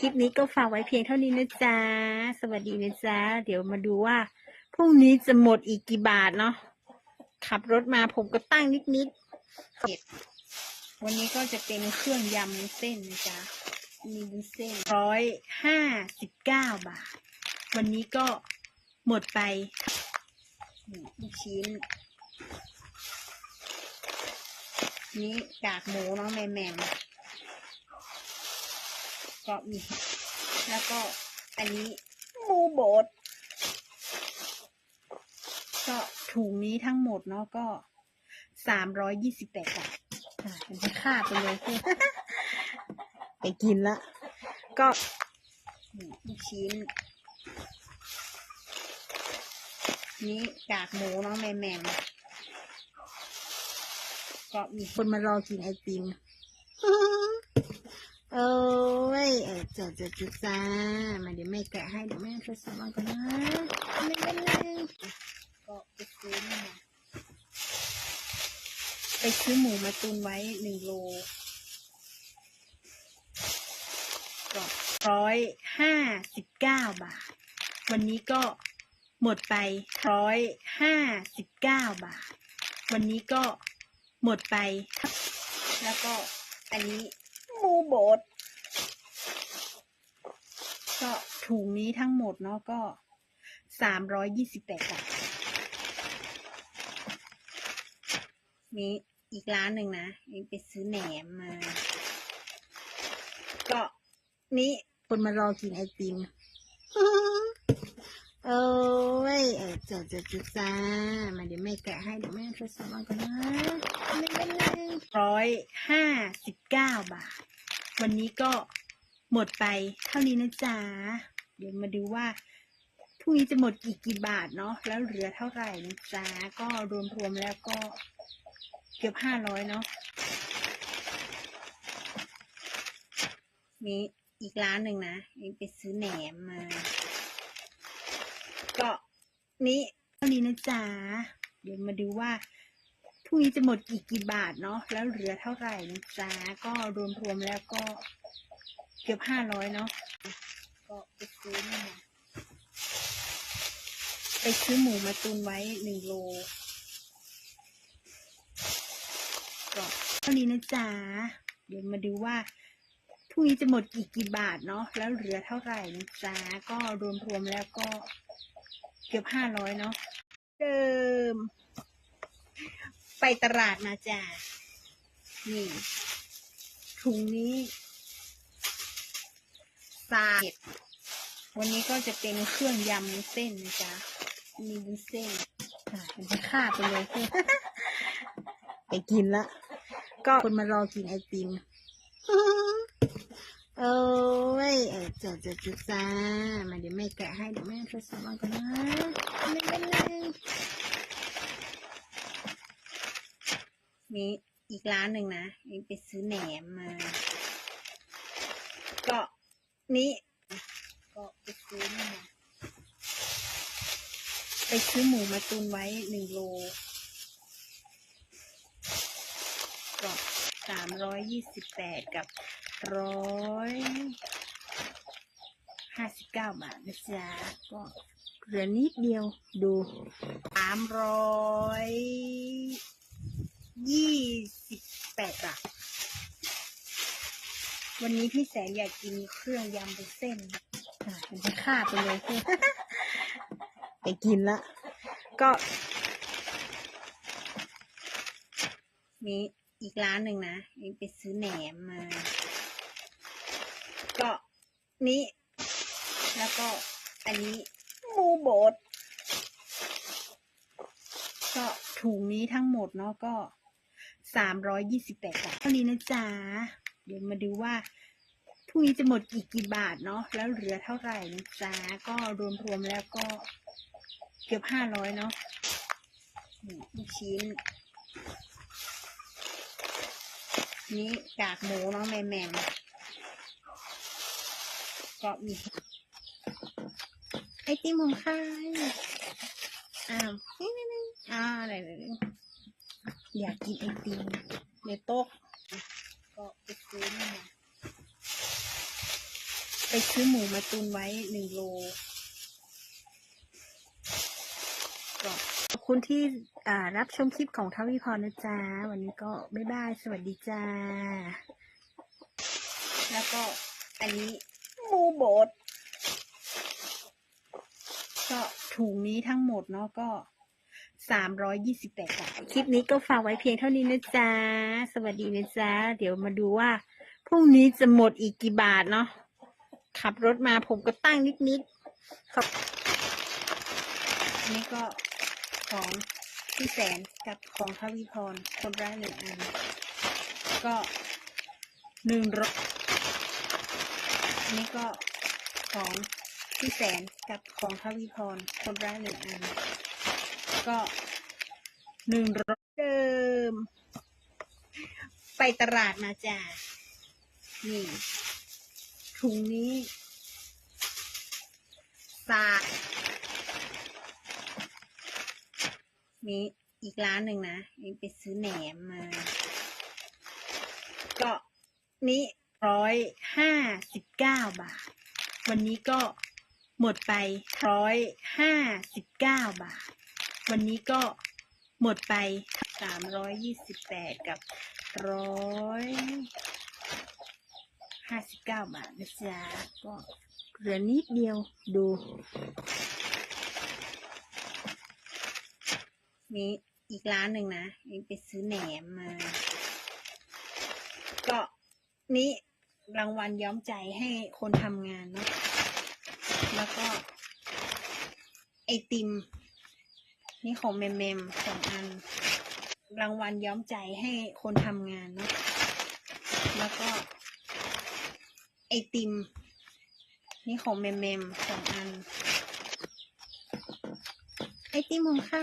คลิปนี้ก็ฝากไว้เพียงเท่านี้นะจ๊ะ สวัสดีนะจ๊ะ เดี๋ยวมาดูว่าพรุ่งนี้จะหมดอีกกี่บาทเนาะ ขับรถมาผมก็ตั้งนิดๆเสร็จวันนี้ก็จะเป็นเครื่องยำเส้นนะจ๊ะ มีเส้นร้อยห้าสิบเก้าบาท วันนี้ก็หมดไปนี่ลูกชิ้น นี่กากหมูน้องแมมแมม ก็มี แล้วก็อันนี้หมูบดก็ถุงนี้ทั้งหมดเนาะก็สามร้อยยี่สิบแปดบาทอะเป็นค่าไปเลยไปกินละ ก็นี่ลูกชิ้น นี่กากหมูน้องแมมแมมก็มีคนมารอกินไอติม โอ้ยเออ จ้าจ้าจ้าจ้า มาเดี๋ยวแม่แกะให้เดี๋ยวแม่ทดสอบมันก่อนนะไม่เป็นไรก็ไปซื้อนี่มาไปซื้อหมูมาตุนไว้หนึ่งโลก็ร้อยห้าสิบเก้าบาท วันนี้ก็หมดไปร้อยห้าสิบเก้าบาท วันนี้ก็หมดไป แล้วก็อันนี้หมูบด ก็ถุงนี้ทั้งหมดเนาะก็สามร้อยยี่สิบแปดบาทมีอีกร้านหนึ่งนะไปซื้อแหนมมา ก็นี่คนมารอกินไอติมโอ้ยเออจ้าจ้าจ้าจ้ามาเดี๋ยวแม่แกะให้เดี๋ยวแม่ทดสอบมันก่อนนะไม่เป็นไรร้อยห้าสิบเก้าบาท วันนี้ก็ หมดไปเท่านี้นะจ๊ะ เดี๋ยวมาดูว่าพรุ่งนี้จะหมดกี่กี่บาทเนาะ แล้วเหลือเท่าไหร่นะจ๊ะ ก็รวมๆแล้วก็เกือบห้าร้อยเนาะ มีอีกร้านหนึ่งนะไปซื้อแหนมมา ก็นี่เท่านี้นะจ๊ะ เดี๋ยวมาดูว่าพรุ่งนี้จะหมดกี่กี่บาทเนาะ แล้วเหลือเท่าไหร่นะจ๊ะ ก็รวมๆแล้วก็ กือบห้าร้อยเนาะก็ไปซื้อนี่มาไปซื้อหมูมาตุนไว้หนึ่งโลก็เท่านี้นะจ๊ะเดี๋ยวมาดูว่าพรุ่งนี้จะหมดกี่กี่บาทเนาะแล้วเหลือเท่าไหร่นะจ๊ะก็รวมๆแล้วก็เกือบห้าร้อยเนาะเดิม ไปตลาดมาจ้ะนี่ถุงนี้ สาดวันนี้ก็จะเป็นเครื่องยำวุ้นเส้นนะจ๊ะ มีวุ้นเส้นอะเป็นค่าไปเลยไปกินละ ก็คนมารอกินไอติมโอ้ยเออจ้าจ้าจ้าจ้ามาเดี๋ยวแม่แกะให้เดี๋ยวแม่ทดสอบมันก่อนนะไม่เป็นไรมีอีกร้านหนึ่งนะนี่ไปซื้อแหนมมาก็ นี่ก็ไปซื้อนี่มาไปซื้อหมูมาตุนไว้หนึ่งโลก็สามร้อยยี่สิบแปดกับร้อยห้าสิบเก้าบาทนะจ๊ะก็เหลือนิดเดียวดูสามร้อยยี่สิบแปดบาท วันนี้พี่แสนอยากกินเครื่องยำบุนเส้นอะเป็นค่าไปเลย ไปกินละ ก็ มีอีกร้านหนึ่งนะนี่ไปซื้อแหนมมา ก็นี่แล้วก็อันนี้หมูบด ก็ถุงนี้ทั้งหมดเนาะก็สามร้อยยี่สิบแปดบาทเท่านี้นะจ๊ะ เดี๋ยวมาดูว่าพรุ่งนี้จะหมดกี่กี่บาทเนาะแล้วเหลือเท่าไหร่นะจ๊ะก็รวมๆแล้วก็เกือบห้าร้อยเนาะนี่ลูกชิ้น นี่กากหมูน้องแมมแมมก็มีไอติมของใครอ้าวนี่นี่นี่อ่าอะไรเลยอยากกินไอติมในโต๊ะก็ไป ซื้อนี่มาไปซื้อหมูมาตุนไว้หนึ่งโลก็ขอบคุณที่รับชมคลิปของทวีพรนะจ๊ะ วันนี้ก็บ๊ายบาย สวัสดีจ้า แล้วก็อันนี้หมูบดก็ถุงนี้ทั้งหมดเนาะก็สามร้อยยี่สิบแปดบาท คลิปนี้ก็ฝากไว้เพียงเท่านี้นะจ๊ะ สวัสดีนะจ๊ะ เดี๋ยวมาดูว่าพรุ่งนี้จะหมดอีกกี่บาทเนาะ ขับรถมาผมก็ตั้งนิดๆครับนนี้ก็ของพี่แสนกับของทวีพรคนละหนึ่งอัน ก็หนึ่งร้อยนนี้ก็ของพี่แสนกับของทวีพรคนละหนึ่งอัน ก็หนึ่งร้อยเดิม ไปตลาดมาจ้านี่ ถุงนี้สาดนี้อีกร้านหนึ่งนะนี่ไปซื้อแหนมมา ก็นี้ร้อยห้าสิบเก้าบาท วันนี้ก็หมดไปร้อยห้าสิบเก้าบาท วันนี้ก็หมดไปสามร้อยยี่สิบแปดกับร้อย เก้าบาทนะจ๊ะก็เหลือนิดเดียวดูนี้อีกร้านหนึ่งนะนี่ไปซื้อแหนมมา ก็นี้รางวัลย้อมใจให้คนทำงานเนาะแล้วก็ ไอติม นี่ของเมมเมมสองอัน รางวัลย้อมใจให้คนทำงานเนาะแล้วก็ ไอติม นี่ของเมมเมมสองอัน ไอติมของใคร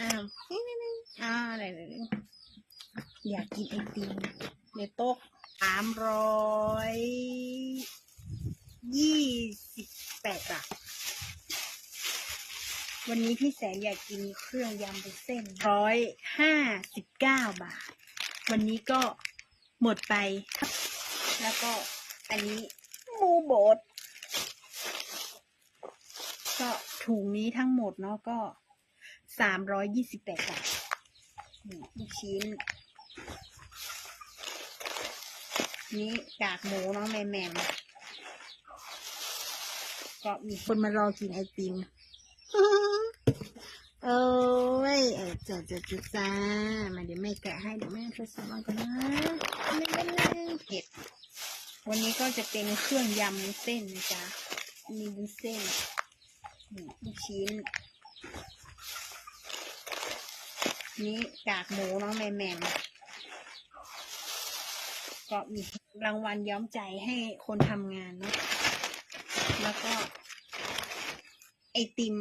อ้าวนี่นี่นี่อ่าอะไรเลยอยากกินไอติมในโต๊ะสามร้อยยี่สิบแปดบาทวันนี้พี่แสนอยากกินเครื่องยำบุนเส้นร้อยห้าสิบเก้าบาท วันนี้ก็หมดไป แล้วก็อันนี้หมูบดก็ถุงนี้ทั้งหมดเนาะก็สามร้อยยี่สิบแปดบาทนี่ลูกชิ้น นี่กากหมูเนาะแม่แม่มก็มีคนมารอกินไอติมโอ้ยเออจะจะจะจ้ามาเดี๋ยวแม่แกะให้เดี๋ยวแม่ทดสอบก่อนนะไม่เป็นไรเผ็ด วันนี้ก็จะเป็นเครื่องยำเส้นนะจ๊ะ มีวุ้นเส้นนี่ลูกชิ้น นี่กากหมูน้องแม่แม่มก็มีรางวัลย้อมใจให้คนทำงานเนาะ แล้วก็ ไอติม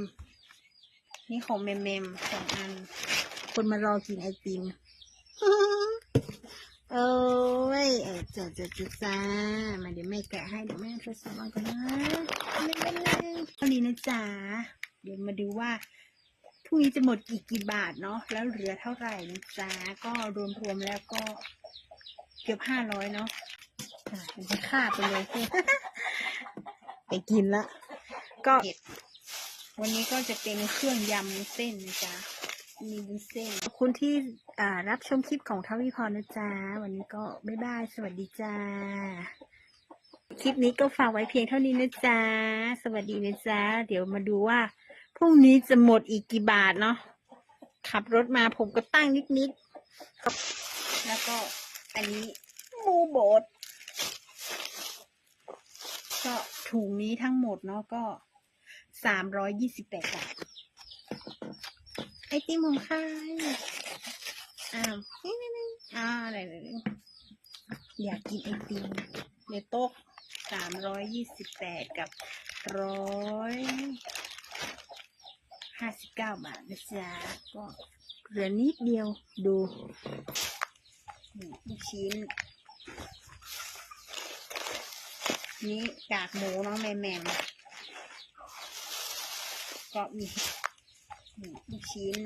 นี่ของเมมเมมสองอัน คนมารอกินไอติม โอ้ยเออจะจะจะจ้ามาเดี๋ยวแม่แกะให้เดี๋ยวแม่ทดสอบก่อนนะไม่เป็นไรเท่านี้นะจ๊ะเดี๋ยวมาดูว่าพรุ่งนี้จะหมดกี่กี่บาทเนาะแล้วเหลือเท่าไหร่นะจ๊ะก็รวมๆแล้วก็เกือบห้าร้อยเนาะจะค่าไปเลยไปกินละก็วันนี้ก็จะเป็นเครื่องยำเส้นนะจ๊ะ มีวุ้นเส้นขอบคุณที่รับชมคลิปของทวีพรนะจ๊ะ วันนี้ก็บ๊ายบาย สวัสดีจ้า คลิปนี้ก็ฝากไว้เพียงเท่านี้นะจ๊ะ สวัสดีนะจ๊ะ เดี๋ยวมาดูว่าพรุ่งนี้จะหมดอีกกี่บาทเนาะ ขับรถมาผมก็ตั้งนิดๆครับแล้วก็อันนี้หมูบดก็ถุงนี้ทั้งหมดเนาะก็สามร้อยยี่สิบแปดบาท ไอติมของใครอ้านี่นี่นี่อ่าอะไรอยากกินไอติมในโต๊ะสามร้อยยี่สิบแปดกับร้อยห้าสิบเก้าบาทนะจ๊ะก็เหลือนิดเดียวดูนี่ลูกชิ้น นี่กากหมูเน้องแม่แม่ก็มี ลูกชิ้น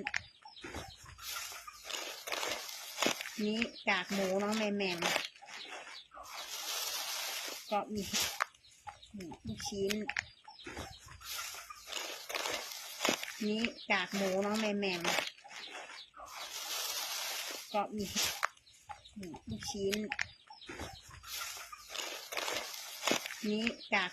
นี่กากหมูน้องแม่แม่มก็มีลูกชิ้น นี้กากหมูน้องแมมแมมก็มีลูกชิ้น นี้กาก